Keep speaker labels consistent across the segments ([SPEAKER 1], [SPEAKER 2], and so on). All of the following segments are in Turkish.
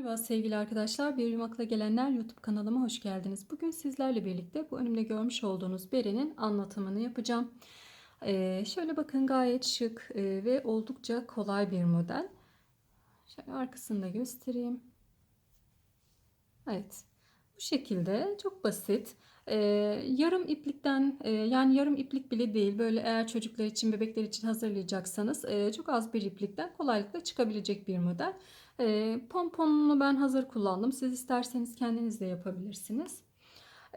[SPEAKER 1] Merhaba sevgili arkadaşlar. Bir Yumakla Gelenler YouTube kanalıma hoş geldiniz. Bugün sizlerle birlikte bu önümde görmüş olduğunuz berenin anlatımını yapacağım. Ee, şöyle bakın gayet şık e, ve oldukça kolay bir model. Şöyle arkasını da göstereyim. Evet. Bu şekilde çok basit. Ee, yarım iplikten e, yani yarım iplik bile değil böyle eğer çocuklar için bebekler için hazırlayacaksanız e, çok az bir iplikten kolaylıkla çıkabilecek bir model. E, pomponunu ben hazır kullandım. Siz isterseniz kendiniz de yapabilirsiniz.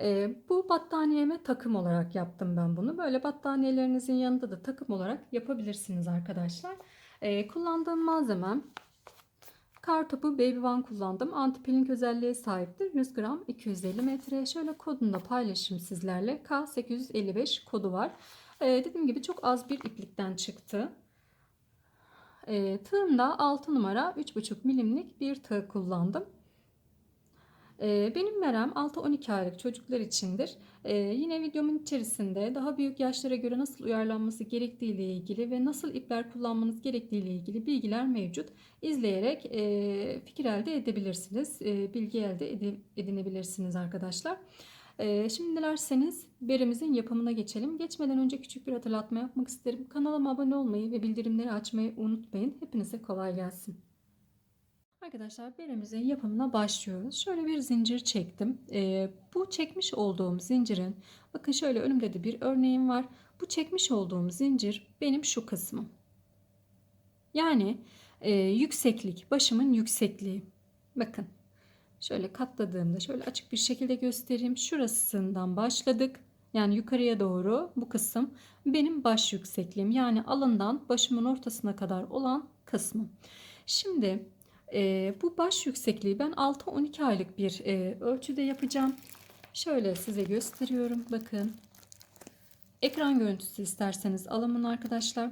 [SPEAKER 1] E, bu battaniyeme takım olarak yaptım ben bunu. Böyle battaniyelerinizin yanında da takım olarak yapabilirsiniz arkadaşlar. E, kullandığım malzemem Kartopu Baby One kullandım. Antipelink özelliğe sahiptir. 100 gram 250 metre. Şöyle kodunu da paylaşayım sizlerle. K855 kodu var. Ee, dediğim gibi çok az bir iplikten çıktı. Ee, tığımda 6 numara 3,5 milimlik bir tığ kullandım. Ee, benim merem 6-12 aylık çocuklar içindir. Ee, yine videomun içerisinde daha büyük yaşlara göre nasıl uyarlanması gerektiği ile ilgili ve nasıl ipler kullanmanız gerektiği ile ilgili bilgiler mevcut. İzleyerek e, fikir elde edebilirsiniz, e, bilgi elde edinebilirsiniz arkadaşlar. E, şimdi dilerseniz beremizin yapımına geçelim. Geçmeden önce küçük bir hatırlatma yapmak isterim. Kanalıma abone olmayı ve bildirimleri açmayı unutmayın. Hepinize kolay gelsin. Arkadaşlar beremizin yapımına başlıyoruz. Şöyle bir zincir çektim. Ee, bu çekmiş olduğum zincirin bakın şöyle önümde de bir örneğim var. Bu çekmiş olduğum zincir benim şu kısmım. Yani e, yükseklik başımın yüksekliği. Bakın şöyle katladığımda şöyle açık bir şekilde göstereyim. Şurasından başladık. Yani yukarıya doğru bu kısım benim baş yüksekliğim. Yani alından başımın ortasına kadar olan kısmım. Şimdi e, bu baş yüksekliği ben 6-12 aylık bir e, ölçüde yapacağım. Şöyle size gösteriyorum. Bakın. Ekran görüntüsü isterseniz alımın arkadaşlar.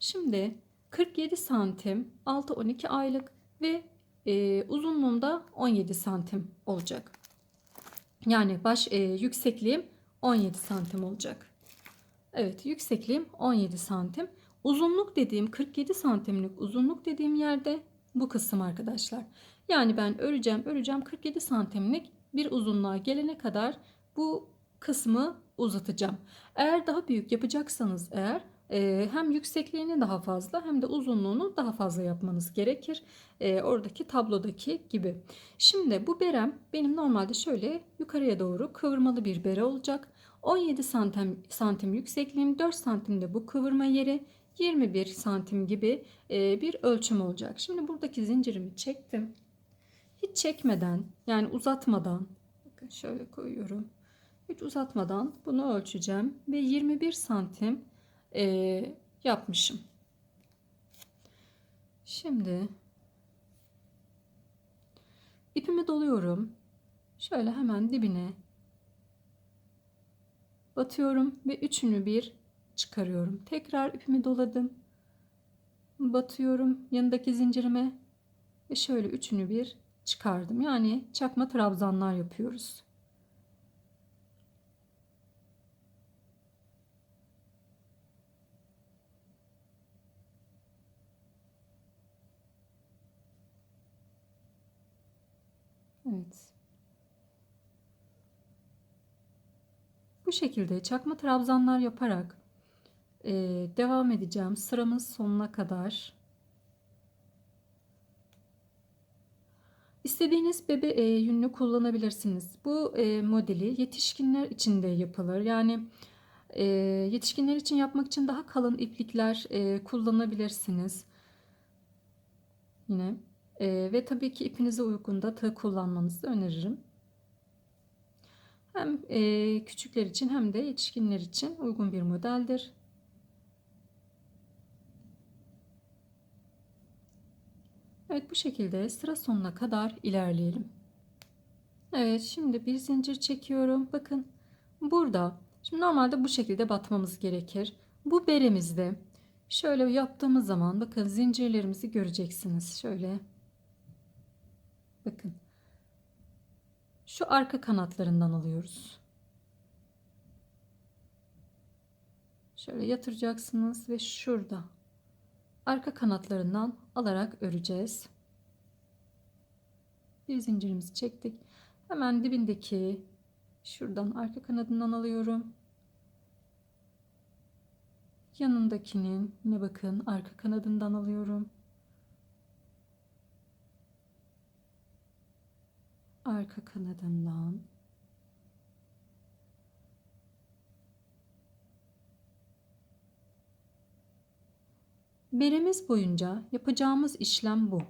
[SPEAKER 1] Şimdi 47 santim 6-12 aylık ve e, uzunluğunda 17 santim olacak. Yani baş e, yüksekliğim 17 santim olacak. Evet yüksekliğim 17 santim. Uzunluk dediğim 47 santimlik uzunluk dediğim yerde bu kısım arkadaşlar. Yani ben öreceğim öreceğim 47 santimlik bir uzunluğa gelene kadar bu kısmı uzatacağım. Eğer daha büyük yapacaksanız eğer hem yüksekliğini daha fazla hem de uzunluğunu daha fazla yapmanız gerekir. E, oradaki tablodaki gibi. Şimdi bu berem benim normalde şöyle yukarıya doğru kıvırmalı bir bere olacak. 17 santim, santim yüksekliğim 4 santimde bu kıvırma yeri 21 santim gibi e, bir ölçüm olacak. Şimdi buradaki zincirimi çektim. Hiç çekmeden yani uzatmadan şöyle koyuyorum. Hiç uzatmadan bunu ölçeceğim ve 21 santim e, yapmışım. Şimdi ipimi doluyorum. Şöyle hemen dibine batıyorum ve üçünü bir çıkarıyorum. Tekrar ipimi doladım. Batıyorum yanındaki zincirime ve şöyle üçünü bir çıkardım. Yani çakma trabzanlar yapıyoruz. Evet. Bu şekilde çakma trabzanlar yaparak e, devam edeceğim sıramız sonuna kadar. İstediğiniz bebe e, yününü kullanabilirsiniz. Bu e, modeli yetişkinler için de yapılır. Yani e, yetişkinler için yapmak için daha kalın iplikler e, kullanabilirsiniz. Yine e, ve tabii ki ipinize uygun da tığ kullanmanızı öneririm. Hem e, küçükler için hem de yetişkinler için uygun bir modeldir. Evet bu şekilde sıra sonuna kadar ilerleyelim. Evet şimdi bir zincir çekiyorum. Bakın burada şimdi normalde bu şekilde batmamız gerekir. Bu beremizde şöyle yaptığımız zaman bakın zincirlerimizi göreceksiniz. Şöyle bakın şu arka kanatlarından alıyoruz. Şöyle yatıracaksınız ve şurada arka kanatlarından alarak öreceğiz. Bir zincirimizi çektik. Hemen dibindeki şuradan arka kanadından alıyorum. Yanındakinin yine bakın arka kanadından alıyorum. Arka kanadından Beremiz boyunca yapacağımız işlem bu.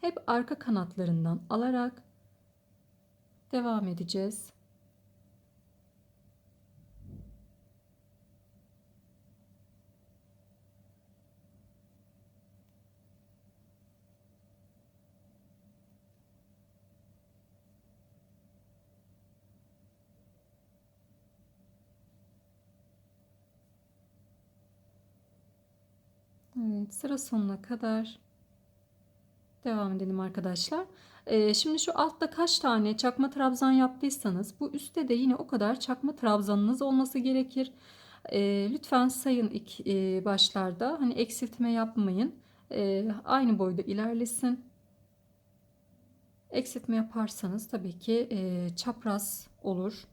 [SPEAKER 1] Hep arka kanatlarından alarak devam edeceğiz. Evet, sıra sonuna kadar devam edelim arkadaşlar. Ee, şimdi şu altta kaç tane çakma trabzan yaptıysanız bu üstte de yine o kadar çakma trabzanınız olması gerekir. Ee, lütfen sayın ilk e, başlarda hani eksiltme yapmayın. Ee, aynı boyda ilerlesin. Eksiltme yaparsanız tabii ki e, çapraz olur.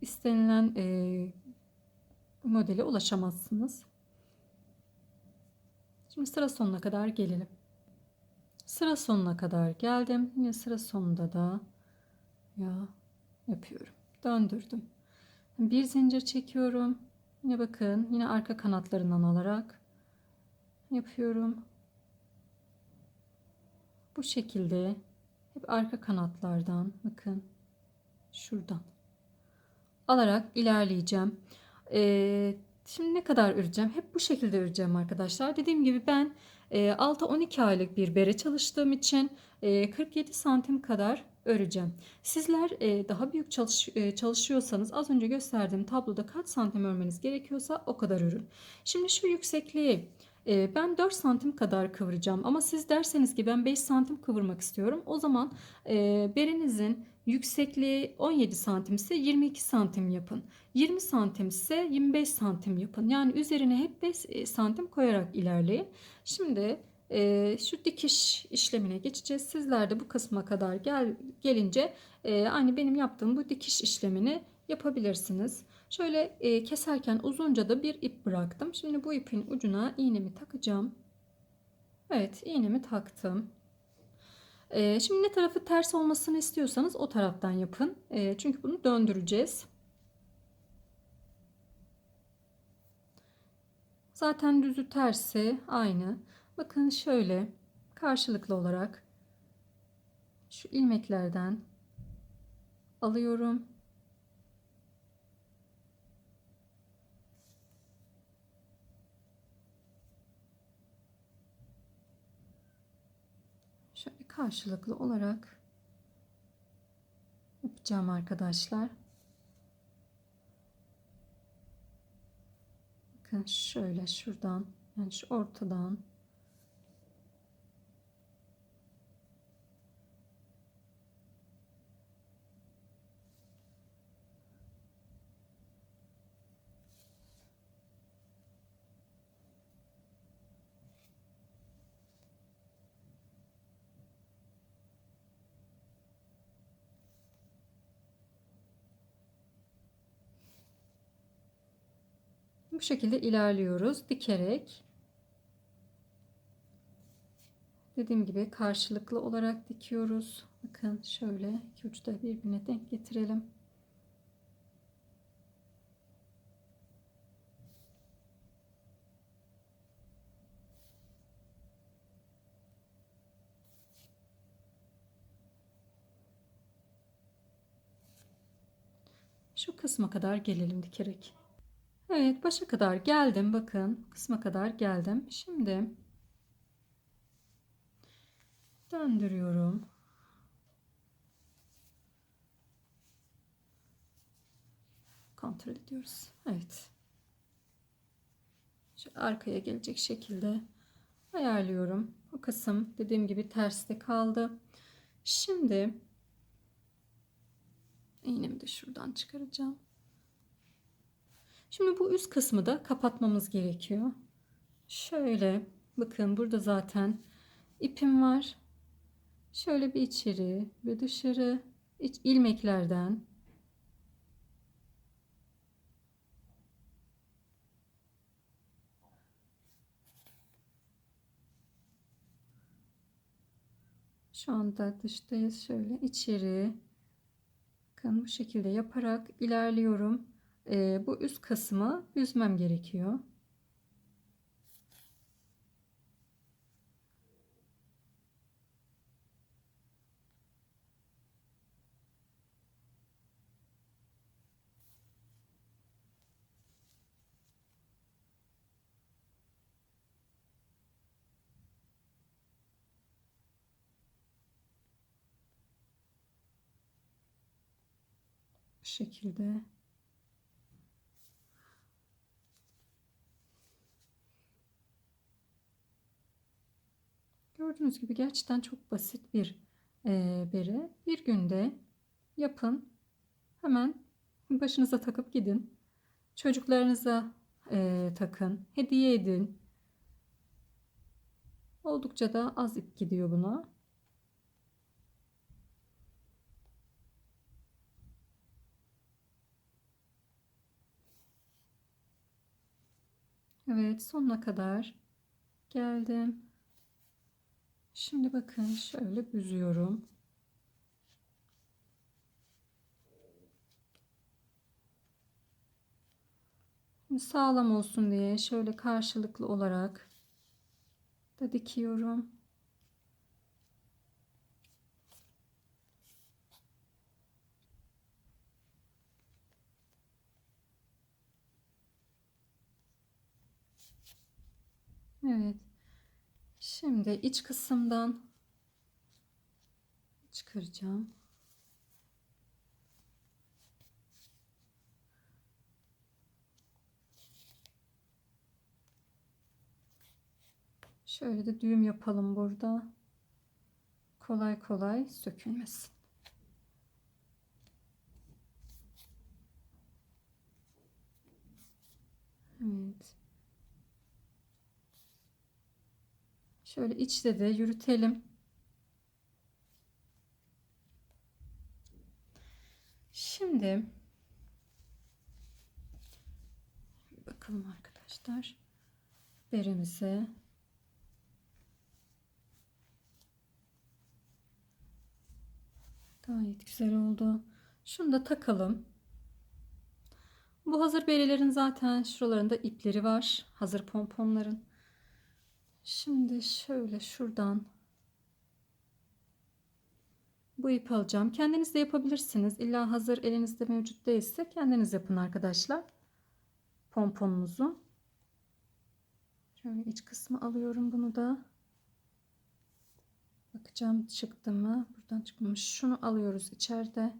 [SPEAKER 1] İstenilen e, modele ulaşamazsınız. Şimdi sıra sonuna kadar gelelim. Sıra sonuna kadar geldim. Yine sıra sonunda da ya yapıyorum. Döndürdüm. Bir zincir çekiyorum. Yine bakın yine arka kanatlarından alarak yapıyorum. Bu şekilde hep arka kanatlardan bakın şuradan alarak ilerleyeceğim. Ee, Şimdi ne kadar öreceğim? Hep bu şekilde öreceğim arkadaşlar. Dediğim gibi ben 6-12 e, aylık bir bere çalıştığım için 47 e, santim kadar öreceğim. Sizler e, daha büyük çalış, çalışıyorsanız az önce gösterdiğim tabloda kaç santim örmeniz gerekiyorsa o kadar örün. Şimdi şu yüksekliği ben 4 santim kadar kıvıracağım ama siz derseniz ki ben 5 santim kıvırmak istiyorum. O zaman berenizin Yüksekliği 17 santim ise 22 santim yapın. 20 santim ise 25 santim yapın. Yani üzerine hep 5 e, santim koyarak ilerleyin. Şimdi e, şu dikiş işlemine geçeceğiz. Sizler de bu kısma kadar gel, gelince e, aynı benim yaptığım bu dikiş işlemini yapabilirsiniz. Şöyle e, keserken uzunca da bir ip bıraktım. Şimdi bu ipin ucuna iğnemi takacağım. Evet iğnemi taktım. Ee, şimdi ne tarafı ters olmasını istiyorsanız o taraftan yapın. Ee, çünkü bunu döndüreceğiz. Zaten düzü tersi aynı. Bakın şöyle karşılıklı olarak şu ilmeklerden alıyorum. şöyle karşılıklı olarak yapacağım arkadaşlar. Bakın şöyle şuradan yani şu ortadan Bu şekilde ilerliyoruz dikerek. Dediğim gibi karşılıklı olarak dikiyoruz. Bakın şöyle iki uçta birbirine denk getirelim. Şu kısma kadar gelelim dikerek. Evet başa kadar geldim. Bakın kısma kadar geldim. Şimdi döndürüyorum. Kontrol ediyoruz. Evet. Şu arkaya gelecek şekilde ayarlıyorum. Bu kısım dediğim gibi terste kaldı. Şimdi iğnemi de şuradan çıkaracağım. Şimdi bu üst kısmı da kapatmamız gerekiyor. Şöyle bakın burada zaten ipim var. Şöyle bir içeri ve dışarı iç, ilmeklerden Şu anda dıştayız. Şöyle içeri bakın bu şekilde yaparak ilerliyorum. Ee, bu üst kısmı büzmem gerekiyor. Şekilde. Gördüğünüz gibi gerçekten çok basit bir e, bere. Bir günde yapın. Hemen başınıza takıp gidin. Çocuklarınıza e, takın. Hediye edin. Oldukça da az ip gidiyor buna. Evet sonuna kadar geldim. Şimdi bakın şöyle büzüyorum. Sağlam olsun diye şöyle karşılıklı olarak da dikiyorum. Evet. Şimdi iç kısımdan çıkaracağım. Şöyle de düğüm yapalım burada. Kolay kolay sökülmesin. Evet. Şöyle içte de yürütelim. Şimdi bakalım arkadaşlar beremize gayet güzel oldu. Şunu da takalım. Bu hazır berelerin zaten şuralarında ipleri var. Hazır pomponların. Şimdi şöyle şuradan bu ip alacağım. Kendiniz de yapabilirsiniz. İlla hazır elinizde mevcut değilse kendiniz yapın arkadaşlar. Pomponunuzu. Şöyle iç kısmı alıyorum bunu da. Bakacağım çıktı mı? Buradan çıkmamış. Şunu alıyoruz içeride.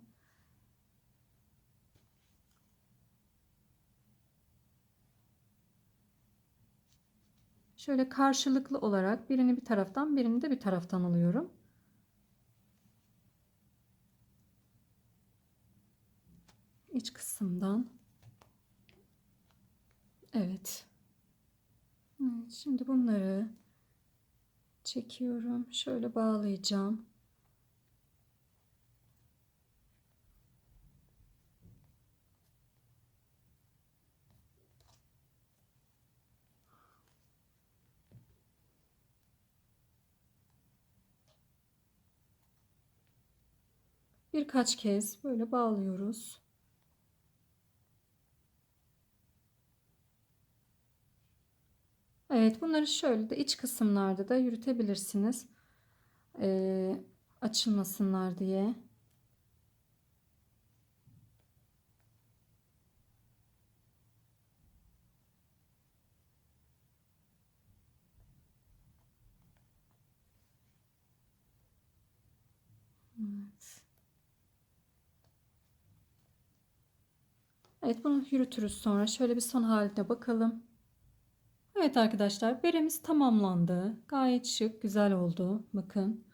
[SPEAKER 1] Şöyle karşılıklı olarak birini bir taraftan birini de bir taraftan alıyorum. İç kısımdan. Evet. şimdi bunları çekiyorum. Şöyle bağlayacağım. Birkaç kez böyle bağlıyoruz. Evet bunları şöyle de iç kısımlarda da yürütebilirsiniz. Ee, açılmasınlar diye. Evet bunu yürütürüz sonra. Şöyle bir son haline bakalım. Evet arkadaşlar beremiz tamamlandı. Gayet şık, güzel oldu. Bakın.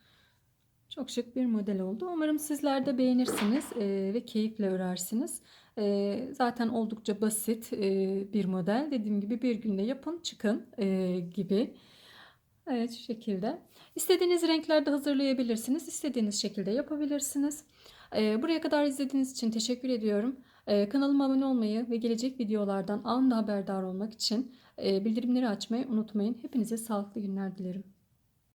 [SPEAKER 1] Çok şık bir model oldu. Umarım sizler de beğenirsiniz e, ve keyifle örersiniz. E, zaten oldukça basit e, bir model. Dediğim gibi bir günde yapın çıkın gibi. Evet şu şekilde. İstediğiniz renklerde hazırlayabilirsiniz. İstediğiniz şekilde yapabilirsiniz. Buraya kadar izlediğiniz için teşekkür ediyorum. Ee, kanalıma abone olmayı ve gelecek videolardan anında haberdar olmak için e, bildirimleri açmayı unutmayın. Hepinize sağlıklı günler dilerim.